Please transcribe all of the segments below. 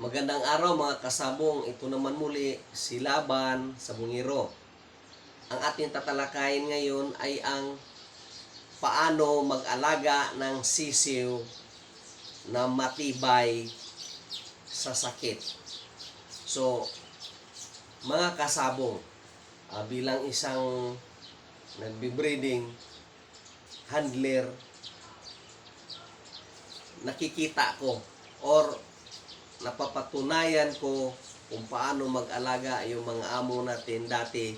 Magandang araw mga kasabong. Ito naman muli si Laban sa Bungiro. Ang ating tatalakayin ngayon ay ang paano mag-alaga ng sisiw na matibay sa sakit. So, mga kasabong, ah, bilang isang nagbe-breeding handler, nakikita ko or napapatunayan ko kung paano mag-alaga yung mga amo natin dati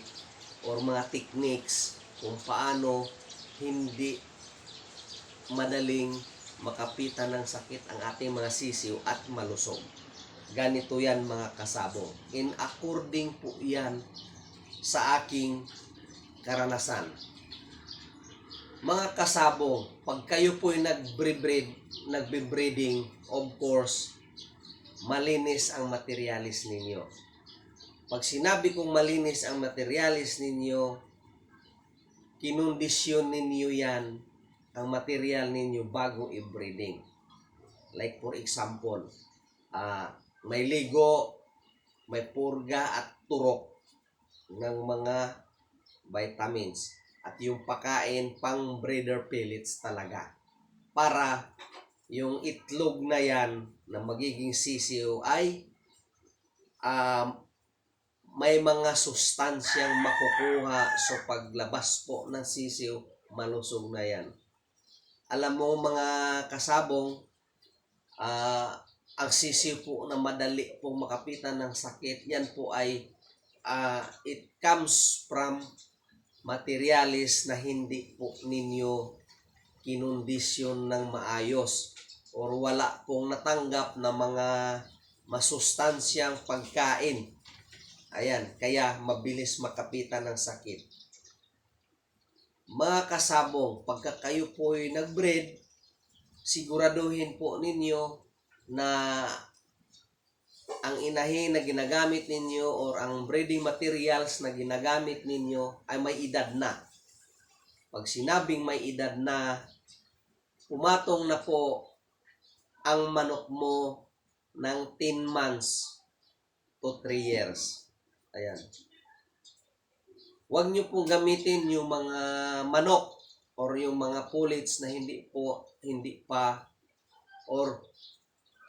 or mga techniques kung paano hindi madaling makapitan ng sakit ang ating mga sisiw at malusog. Ganito yan mga kasabong. In according po yan sa aking karanasan. Mga kasabong, pag kayo po'y nagbre-breed, nagbe-breeding, of course, malinis ang materialis ninyo. Pag sinabi kong malinis ang materialis ninyo, kinondisyon ninyo yan ang material ninyo bago i-breeding. Like for example, ah may ligo, may purga at turok ng mga vitamins at yung pakain pang breeder pellets talaga para yung itlog na yan na magiging sisiw ay um, may mga sustansyang makukuha so paglabas po ng sisiw malusog na yan. Alam mo mga kasabong ah, ang sisiw po na madali pong makapitan ng sakit yan po ay ah, it comes from materialis na hindi po ninyo kinondisyon ng maayos or wala pong natanggap na mga masustansyang pagkain. Ayan, kaya mabilis makapitan ng sakit. Mga kasabong, pagka kayo po ay nag-breed, siguraduhin po ninyo na ang inahin na ginagamit ninyo or ang breeding materials na ginagamit ninyo ay may edad na. Pag sinabing may edad na, pumatong na po ang manok mo ng 10 months to 3 years. Ayan. Huwag nyo pong gamitin yung mga manok or yung mga pullets na hindi po, hindi pa or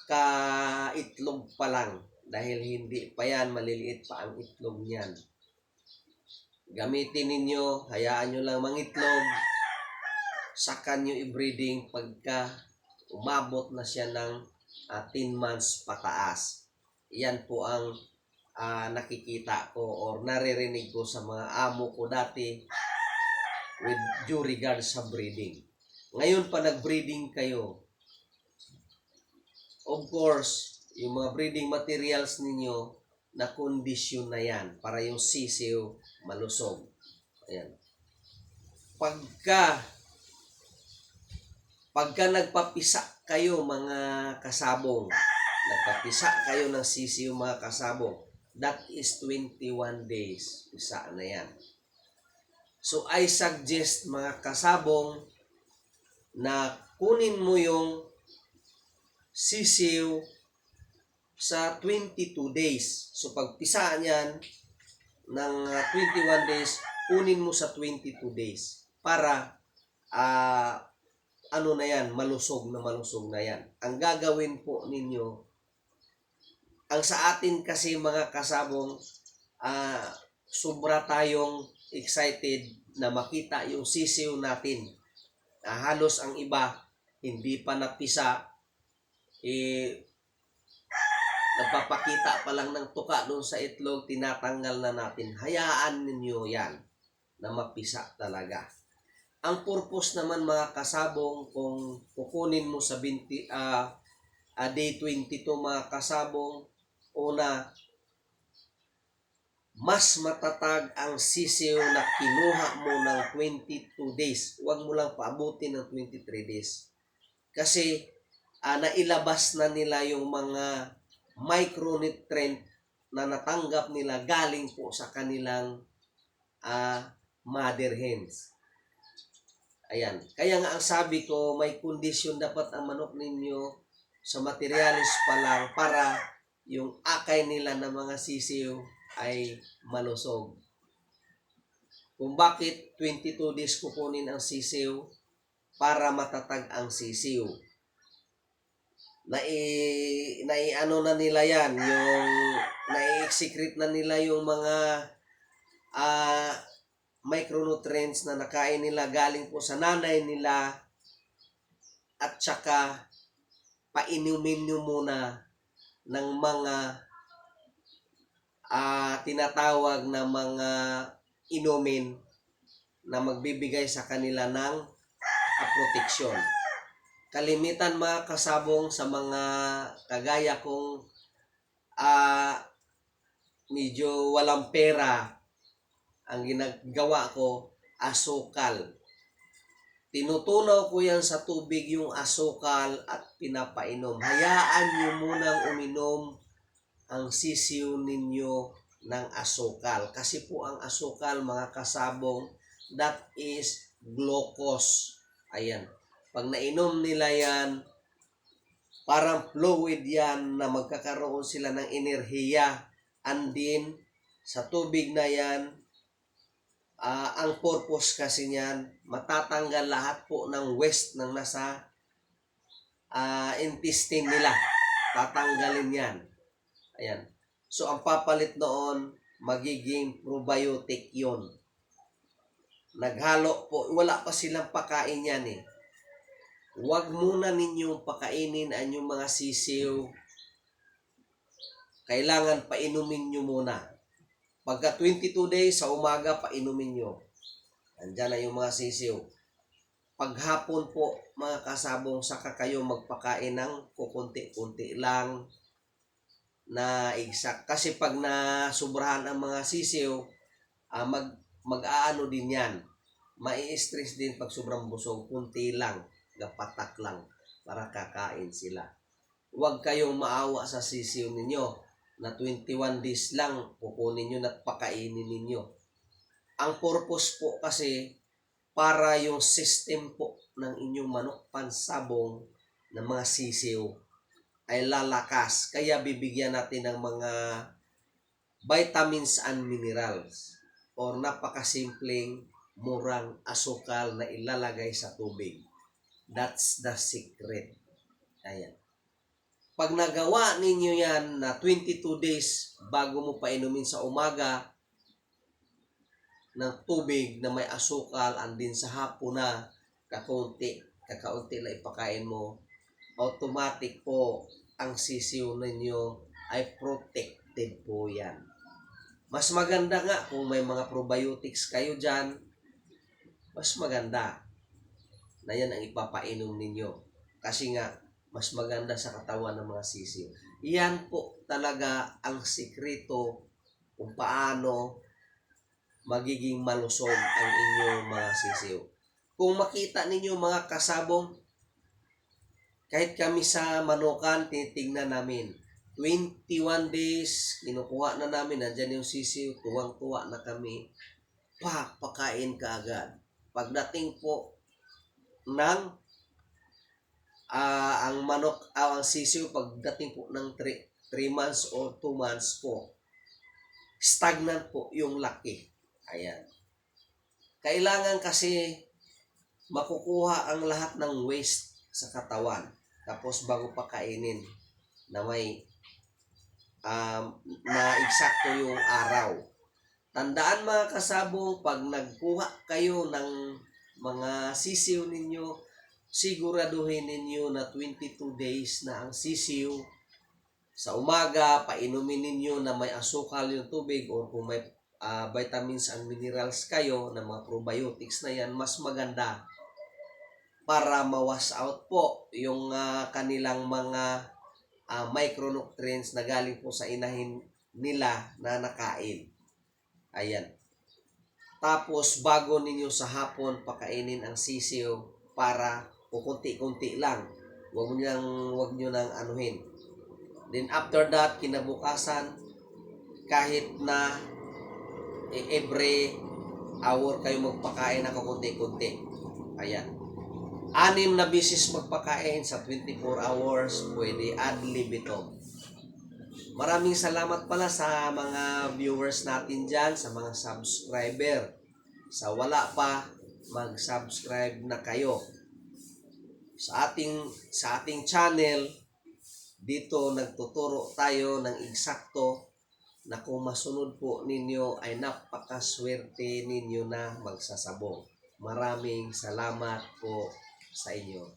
ka-itlog pa lang dahil hindi pa yan, maliliit pa ang itlog niyan. Gamitin ninyo, hayaan nyo lang mangitlog, saka nyo i-breeding pagka umabot na siya ng ah, 10 months pataas. Yan po ang ah, nakikita ko or naririnig ko sa mga amo ko dati with due regard sa breeding. Ngayon pa nag-breeding kayo, of course, yung mga breeding materials ninyo na kondisyon na yan para yung sisiw malusog. Ayan. Pagka pagka nagpapisa kayo mga kasabong, nagpapisa kayo ng sisiw mga kasabong, that is 21 days. Pisa na yan. So I suggest mga kasabong na kunin mo yung sisiw sa 22 days. So pag pisa niyan ng ah, 21 days, kunin mo sa 22 days para ah ano na yan, malusog na malusog na yan. Ang gagawin po ninyo, ang sa atin kasi mga kasabong, ah sobra tayong excited na makita yung sisiw natin. Ah, halos ang iba, hindi pa napisa, eh, nagpapakita pa lang ng tuka doon sa itlog, tinatanggal na natin. Hayaan ninyo yan na mapisa talaga. Ang purpose naman mga kasabong kung kukunin mo sa 20, ah ah, day 22 mga kasabong, una, mas matatag ang sisiw na kinuha mo ng 22 days. Huwag mo lang paabutin ng 23 days. Kasi ah, nailabas na nila yung mga micronutrient na natanggap nila galing po sa kanilang ah, mother hens. Ayan. Kaya nga ang sabi ko, may kondisyon dapat ang manok ninyo sa materialis pa lang para yung akay nila ng mga sisiw ay malusog. Kung bakit 22 days kukunin ang sisiw para matatag ang sisiw. Nai, nai-ano na nila yan, yung nai-secrete na nila yung mga ah micronutrients na nakain nila galing po sa nanay nila at saka painumin nyo muna ng mga ah tinatawag na mga inumin na magbibigay sa kanila ng ah, proteksyon. Kalimitan mga kasabong sa mga kagaya kong ah medyo walang pera ang ginagawa ko asukal. Tinutunaw ko yan sa tubig yung asukal at pinapainom. Hayaan nyo munang uminom ang sisiw ninyo ng asukal. Kasi po ang asukal, mga kasabong, that is glucose. Ayan. Pag nainom nila yan, parang fluid yan na magkakaroon sila ng enerhiya. And then, sa tubig na yan, Ah, ang purpose kasi niyan, matatanggal lahat po ng waste ng nasa ah, intestine nila. Tatanggalin yan. Ayan. So, ang papalit noon, magiging probiotic yon. Naghalo po, wala pa silang pakain yan eh. Huwag muna ninyong pakainin ang yung mga sisiw. Kailangan painumin nyo muna. Pagka 22 days sa umaga, painumin nyo. Andyan na yung mga sisiw. Paghapon po, mga kasabong, saka kayo magpakain ng kukunti-kunti lang na exact. Kasi pag nasubrahan ang mga sisiw, ah, mag, mag-aano din yan. Mai-stress din pag sobrang busog. Kunti lang, gapatak lang para kakain sila. Huwag kayong maawa sa sisiw ninyo na 21 days lang kukunin nyo at pakainin ninyo. Ang purpose po kasi para yung system po ng inyong manok pansabong ng mga sisiw ay lalakas. Kaya bibigyan natin ng mga vitamins and minerals or napakasimpleng murang asukal na ilalagay sa tubig. That's the secret. Ayan. Pag nagawa ninyo yan na 22 days bago mo painumin sa umaga ng tubig na may asukal and din sa hapon na kakaunti, kakaunti lang ipakain mo, automatic po ang sisiw ninyo ay protected po yan. Mas maganda nga kung may mga probiotics kayo dyan, mas maganda na yan ang ipapainom ninyo. Kasi nga, mas maganda sa katawan ng mga sisiw. Yan po talaga ang sikreto kung paano magiging malusog ang inyong mga sisiw. Kung makita ninyo mga kasabong, kahit kami sa Manukan, tinitingnan namin. 21 days, kinukuha na namin, nandyan yung sisiw, tuwang-tuwa na kami. Pa, pakain ka agad. Pagdating po ng ah ang manok, ah, ang sisiw, pagdating po ng 3 months or 2 months po, stagnant po yung laki. Ayan. Kailangan kasi makukuha ang lahat ng waste sa katawan. Tapos bago pakainin na may um, na eksakto yung araw. Tandaan mga kasabong, pag nagkuha kayo ng mga sisiw ninyo, siguraduhin ninyo na 22 days na ang sisiw. Sa umaga, painumin ninyo na may asukal yung tubig or kung may ah, vitamins and minerals kayo na mga probiotics na yan, mas maganda para mawas out po yung ah, kanilang mga ah, micronutrients na galing po sa inahin nila na nakain. Ayan. Tapos bago ninyo sa hapon pakainin ang sisiw para kukunti-kunti lang. Huwag mo niyang, huwag niyo nang anuhin. Then after that, kinabukasan, kahit na eh, every hour kayo magpakain na kukunti-kunti. Ayan. Anim na bisis magpakain sa 24 hours, pwede ad libitum. Maraming salamat pala sa mga viewers natin dyan, sa mga subscriber. Sa wala pa, mag-subscribe na kayo. Sa ating sa ating channel, dito nagtuturo tayo ng eksakto na kung masunod po ninyo ay napakaswerte ninyo na magsasabong. Maraming salamat po sa inyo.